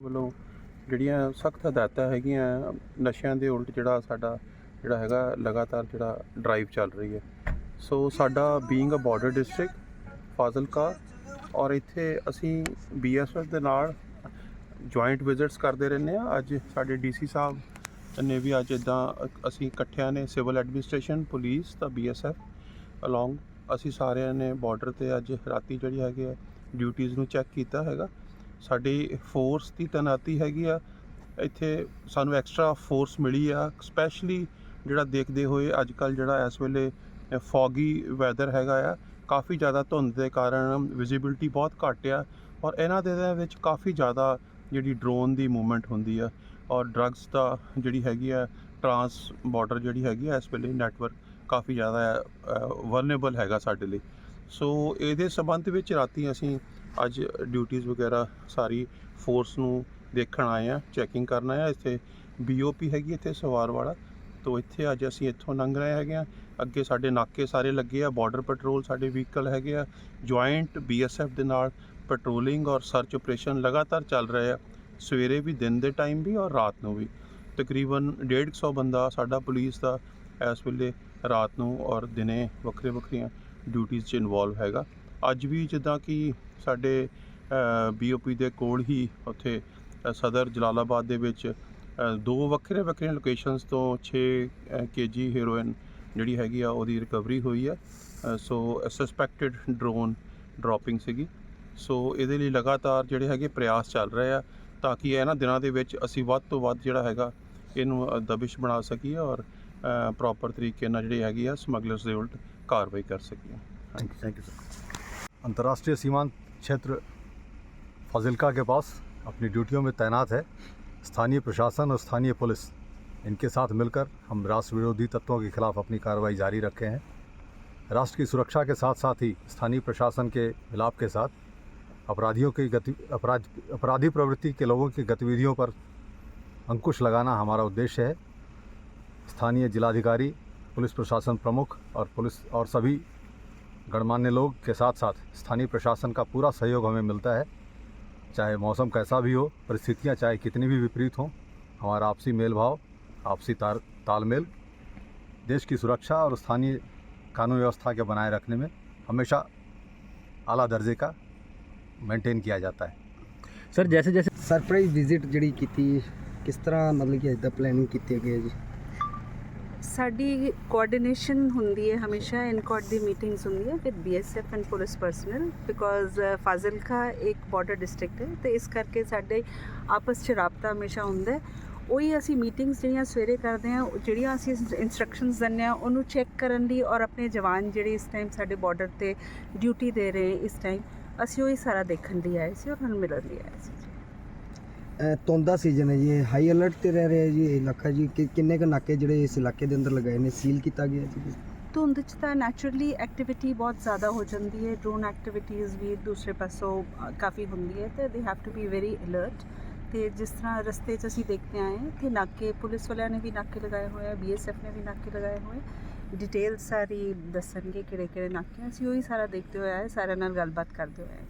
ਵੱਲੋਂ ਜਿਹੜੀਆਂ ਸਖਤ ਹਦਾਇਤਾਂ ਹੈਗੀਆਂ ਨਸ਼ਿਆਂ ਦੇ ਉਲਟ ਜਿਹੜਾ ਸਾਡਾ ਜਿਹੜਾ ਹੈਗਾ ਲਗਾਤਾਰ ਜਿਹੜਾ ਡਰਾਈਵ ਚੱਲ ਰਹੀ ਹੈ। ਸੋ ਸਾਡਾ being a border district Fazilka ਔਰ ਇੱਥੇ ਅਸੀਂ ਬੀਐਸਐਫ ਦੇ ਨਾਲ ਜੁਆਇੰਟ ਵਿਜ਼ਿਟਸ ਕਰਦੇ ਰਹਿੰਦੇ ਆ ਅੱਜ ਸਾਡੇ ਡੀਸੀ ਸਾਹਿਬ ਨੇ ਵੀ ਅੱਜ ਇਦਾਂ ਅਸੀਂ ਇਕੱਠਿਆਂ ਨੇ ਸਿਵਲ ਐਡਮਿਨਿਸਟ੍ਰੇਸ਼ਨ ਪੁਲਿਸ ਤਾਂ ਬੀਐਸਐਫ ਅਲੋਂਗ ਅਸੀਂ ਸਾਰਿਆਂ ਨੇ ਬਾਰਡਰ ਤੇ ਅੱਜ ਰਾਤੀ ਜਿਹੜੀ ਹੈਗੀ ਹੈ ਡਿਊਟੀਆਂ ਨੂੰ ਚੈੱਕ ਕੀਤਾ ਹੈਗਾ। ਸਾਡੀ ਫੋਰਸ ਦੀ ਤੈਨਾਤੀ ਹੈਗੀ ਆ। ਇੱਥੇ ਸਾਨੂੰ ਐਕਸਟਰਾ ਫੋਰਸ ਮਿਲੀ ਆ। ਸਪੈਸ਼ਲੀ ਜਿਹੜਾ ਦੇਖਦੇ ਹੋਏ ਅੱਜ ਕੱਲ ਜਿਹੜਾ ਇਸ ਵੇਲੇ ਫੌਗੀ ਵੈਦਰ ਹੈਗਾ ਆ, ਕਾਫੀ ਜ਼ਿਆਦਾ ਧੁੰਦ ਦੇ ਕਾਰਨ ਵਿਜ਼ਿਬਿਲਟੀ ਬਹੁਤ ਘੱਟ ਆ ਔਰ ਇਹਨਾਂ ਦੇ ਵਿੱਚ ਕਾਫੀ ਜ਼ਿਆਦਾ ਜਿਹੜੀ ਡਰੋਨ ਦੀ ਮੂਵਮੈਂਟ ਹੁੰਦੀ ਆ ਔਰ ਡਰੱਗਸ ਦਾ ਜਿਹੜੀ ਹੈਗੀ ਆ ਟਰਾਂਸ ਬਾਰਡਰ ਜਿਹੜੀ ਹੈਗੀ ਆ, ਇਸ ਵੇਲੇ ਨੈਟਵਰਕ ਕਾਫੀ ਜ਼ਿਆਦਾ ਵਰਨੇਬਲ ਹੈਗਾ ਸਾਡੇ ਲਈ। ਸੋ ਇਹਦੇ ਸੰਬੰਧ ਵਿੱਚ ਰਾਤੀ ਅਸੀਂ ਅੱਜ ਡਿਊਟੀਆਂ ਵਗੈਰਾ ਸਾਰੀ ਫੋਰਸ ਨੂੰ ਦੇਖਣ ਆਏ ਆ ਚੈਕਿੰਗ ਕਰਨ ਆਏ ਆ ਇੱਥੇ ਬੀਓਪੀ ਹੈਗੀ ਇੱਥੇ ਸਵਾਰ ਵਾਲਾ। ਤੋਂ ਇੱਥੇ ਅੱਜ ਅਸੀਂ ਇੱਥੋਂ ਲੰਘ ਰਹੇ ਹੈਗੇ ਆ ਅੱਗੇ ਸਾਡੇ ਨਾਕੇ ਸਾਰੇ ਲੱਗੇ ਆ ਬਾਰਡਰ ਪੈਟਰੋਲ ਸਾਡੇ ਵਹੀਕਲ ਹੈਗੇ ਆ। ਜੁਆਇੰਟ ਬੀਐਸਐਫ ਦੇ ਨਾਲ ਪੈਟਰੋਲਿੰਗ ਔਰ ਸਰਚ ਆਪਰੇਸ਼ਨ ਲਗਾਤਾਰ ਚੱਲ ਰਹੇ ਆ। ਸਵੇਰੇ ਵੀ, ਦਿਨ ਦੇ ਟਾਈਮ ਵੀ ਔਰ ਰਾਤ ਨੂੰ ਵੀ। ਤਕਰੀਬਨ 150 ਬੰਦਾ ਸਾਡਾ ਪੁਲਿਸ ਦਾ ਇਸ ਵੇਲੇ ਰਾਤ ਨੂੰ ਔਰ ਦਿਨੇ ਵੱਖਰੇ ਵੱਖਰੀਆਂ ਡਿਊਟੀਆਂ 'ਚ ਇਨਵੋਲਵ ਹੈਗਾ। ਅੱਜ ਵੀ ਜਿੱਦਾਂ ਕਿ ਸਾਡੇ ਬੀਓਪੀ ਦੇ ਕੋਲ ਹੀ ਉੱਥੇ ਸਦਰ ਜਲਾਲਾਬਾਦ ਦੇ ਵਿੱਚ ਦੋ ਵੱਖਰੇ ਵੱਖਰੇ ਲੋਕੇਸ਼ਨਸ ਤੋਂ 6 ਕੇਜੀ ਹੀਰੋਇਨ ਜਿਹੜੀ ਹੈਗੀ ਆ ਉਹਦੀ ਰਿਕਵਰੀ ਹੋਈ ਆ। ਸੋ ਸਸਪੈਕਟਡ ਡਰੋਨ ਡ੍ਰੌਪਿੰਗ ਸੀਗੀ। ਸੋ ਇਹਦੇ ਲਈ ਲਗਾਤਾਰ ਜਿਹੜੇ ਹੈਗੇ ਪ੍ਰਯਾਸ ਚੱਲ ਰਹੇ ਆ ਤਾਂ ਕਿ ਇਹਨਾਂ ਦਿਨਾਂ ਦੇ ਵਿੱਚ ਅਸੀਂ ਵੱਧ ਤੋਂ ਵੱਧ ਜਿਹੜਾ ਹੈਗਾ ਇਹਨੂੰ ਦਬਿਸ਼ ਬਣਾ ਸਕੀਏ ਔਰ ਪ੍ਰੋਪਰ ਤਰੀਕੇ ਨਾਲ ਜਿਹੜੀ ਹੈਗੀ ਆ ਸਮਗਲਰਸ ਦੇ ਉਲਟ ਕਾਰਵਾਈ ਕਰ ਸਕੀਏ। Thank you thank you sir अंतर्राष्ट्रीय सीमांत क्षेत्र फाजिलका के पास अपनी ड्यूटियों में तैनात है। स्थानीय प्रशासन और स्थानीय पुलिस इनके साथ मिलकर हम राष्ट्र विरोधी तत्वों के खिलाफ अपनी कार्रवाई जारी रखे हैं। राष्ट्र की सुरक्षा के साथ साथ ही स्थानीय प्रशासन के मिलाप के साथ अपराधियों की गति, अपराध, अपराधी प्रवृत्ति के लोगों की गतिविधियों पर अंकुश लगाना हमारा उद्देश्य है। स्थानीय जिलाधिकारी, पुलिस प्रशासन प्रमुख और पुलिस और सभी गणमान्य लोग के साथ साथ स्थानीय प्रशासन का पूरा सहयोग हमें मिलता है। चाहे मौसम कैसा भी हो परिस्थितियाँ चाहे कितनी भी विपरीत हों हमारा आपसी मेल भाव आपसी तार तालमेल देश की सुरक्षा और स्थानीय कानून व्यवस्था के बनाए रखने में हमेशा आला दर्जे का मेंटेन किया जाता है। सर जैसे जैसे सरप्राइज़ विज़िट जड़ी की थी किस तरह मतलब कि प्लानिंग की थी जी ਸਾਡੀ ਕੋਆਰਡੀਨੇਸ਼ਨ ਹੁੰਦੀ ਹੈ ਹਮੇਸ਼ਾ ਇਨਕੋਡ ਦੀ ਮੀਟਿੰਗਸ ਹੁੰਦੀ ਹੈ with BSF and police personnel because Fazilka ਇੱਕ ਬਾਰਡਰ ਡਿਸਟ੍ਰਿਕਟ ਹੈ ਤੇ ਇਸ ਕਰਕੇ ਸਾਡੇ ਆਪਸ 'ਚ ਰਾਬਤਾ ਹਮੇਸ਼ਾ ਹੁੰਦਾ ਹੈ। ਉਹੀ ਅਸੀਂ ਮੀਟਿੰਗਸ ਜਿਹੜੀਆਂ ਸਵੇਰੇ ਕਰਦੇ ਹਾਂ, ਉਹ ਜਿਹੜੀਆਂ ਅਸੀਂ ਇਨਸਟਰਕਸ਼ਨਸ ਦਿੰਦੇ ਹਾਂ, ਉਹਨੂੰ ਚੈੱਕ ਕਰਨ ਲਈ ਔਰ ਆਪਣੇ ਜਵਾਨ ਜਿਹੜੇ ਇਸ ਟਾਈਮ ਸਾਡੇ ਬਾਰਡਰ ਤੇ ਡਿਊਟੀ ਦੇ ਰਹੇ ਇਸ ਟਾਈਮ ਅਸੀਂ ਉਹੀ ਸਾਰਾ ਦੇਖਣ ਲਈ ਆਏ ਸੀ ਔਰ ਉਹਨਾਂ ਮਿਲਣ ਲਈ ਆਏ ਸੀ। ਅਹ ਧੁੰਦ ਸੀਜ਼ਨ ਹੈ ਜੀ ਇਹ ਹਾਈ ਅਲਰਟ ਤੇ ਰਹਿ ਰਿਹਾ ਜੀ ਇਹ ਇਲਾਕਾ ਜੀ ਕਿ ਕਿੰਨੇ ਕੁ ਨਾਕੇ ਜਿਹੜੇ ਇਸ ਇਲਾਕੇ ਦੇ ਅੰਦਰ ਲਗਾਏ ਨੇ ਸੀਲ ਕੀਤਾ ਗਿਆ ਜੀ ਧੁੰਦ 'ਚ ਤਾਂ ਨੈਚੁਰਲੀ ਐਕਟੀਵਿਟੀ ਬਹੁਤ ਜ਼ਿਆਦਾ ਹੋ ਜਾਂਦੀ ਹੈ ਡਰੋਨ ਐਕਟੀਵਿਟੀਜ਼ ਵੀ ਦੂਸਰੇ ਪਾਸੋਂ ਅ, ਕਾਫੀ ਹੁੰਦੀ ਹੈ ਤੇ they have to be very alert ਤੇ ਜਿਸ ਤਰ੍ਹਾਂ ਰਸਤੇ 'ਚ ਅਸੀਂ ਦੇਖਦੇ ਆਏ ਹਾਂ ਕਿ ਨਾਕੇ ਪੁਲਿਸ ਵਾਲਿਆਂ ਨੇ ਵੀ ਨਾਕੇ ਲਗਾਏ ਹੋਏ ਆ ਬੀਐਸਐਫ ਨੇ ਵੀ ਨਾਕੇ ਲਗਾਏ ਹੋਏ ਡਿਟੇਲ ਸਾਰੀ ਦੱਸਣਗੇ ਕਿਹੜੇ ਕਿਹੜੇ ਨਾਕੇ ਆ। ਅਸੀਂ ਉਹੀ ਸਾਰਾ ਦੇਖਦੇ ਹੋਏ ਆਏ ਸਾਰਿਆਂ ਨਾਲ ਗੱਲਬਾਤ ਕਰਦੇ ਹੋਏ ਆਏ